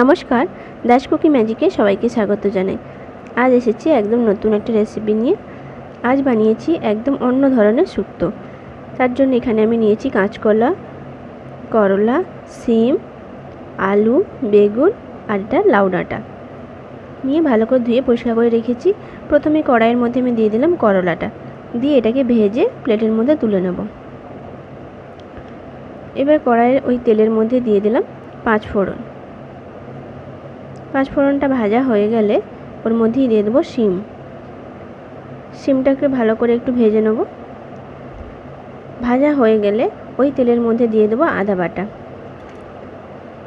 নমস্কার, দাস কুকি ম্যাজিকে সবাইকে স্বাগত জানাই। আজ এসেছি একদম নতুন একটা রেসিপি নিয়ে। আজ বানিয়েছি একদম অন্য ধরনের শুক্তো। তার জন্য এখানে আমি নিয়েছি কাঁচকলা, করলা, সিম, আলু, বেগুন আর এটা লাউ ডাঁটা। নিয়ে ভালো করে ধুয়ে পরিষ্কার করে রেখেছি। প্রথমে কড়াইয়ের মধ্যে আমি দিয়ে দিলাম করলাটা। দিয়ে এটাকে ভেজে প্লেটের মধ্যে তুলে নেব। এবার কড়াইয়ের ওই তেলের মধ্যে দিয়ে দিলাম পাঁচ ফোড়ন পাঁচ ফোড়নটা ভাজা হয়ে গেলে ওর মধ্যেই দিয়ে দেবো শিম। শিমটাকে ভালো করে একটু ভেজে নেব। ভাজা হয়ে গেলে ওই তেলের মধ্যে দিয়ে দেবো আদা বাটা।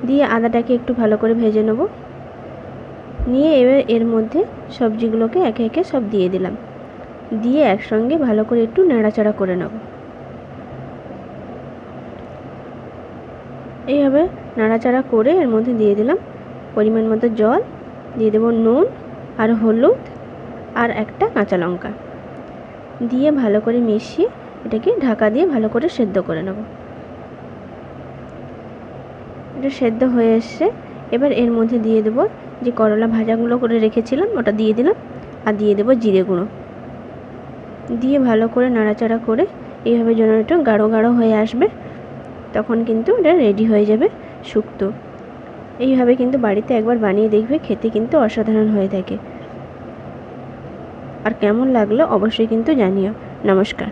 দিয়ে আদাটাকে একটু ভালো করে ভেজে নেব। নিয়ে এবার এর মধ্যে সবজিগুলোকে একে একে সব দিয়ে দিলাম। দিয়ে একসঙ্গে ভালো করে একটু নাড়াচাড়া করে নেব। এইভাবে নাড়াচাড়া করে এর মধ্যে দিয়ে দিলাম। পরিমাণ মতো জল, দিয়ে দেবো নুন আর হলুদ আর একটা কাঁচা লঙ্কা। দিয়ে ভালো করে মিশিয়ে এটাকে ঢাকা দিয়ে ভালো করে সেদ্ধ করে নেব। এটা সেদ্ধ হয়ে এসছে। এবার এর মধ্যে দিয়ে দেবো যে করলা ভাজাগুলো করে রেখেছিলাম, ওটা দিয়ে দিলাম আর দিয়ে দেবো জিরে গুঁড়ো। দিয়ে ভালো করে নাড়াচাড়া করে এইভাবে যেন একটু গাঢ় গাঢ় হয়ে আসবে, তখন কিন্তু এটা রেডি হয়ে যাবে শুক্তো। এইভাবে কিন্তু বাড়িতে একবার বানিয়ে দেখবে, খেতে কিন্তু অসাধারণ হয়ে থাকে। আর কেমন লাগল অবশ্যই কিন্তু জানিও। নমস্কার।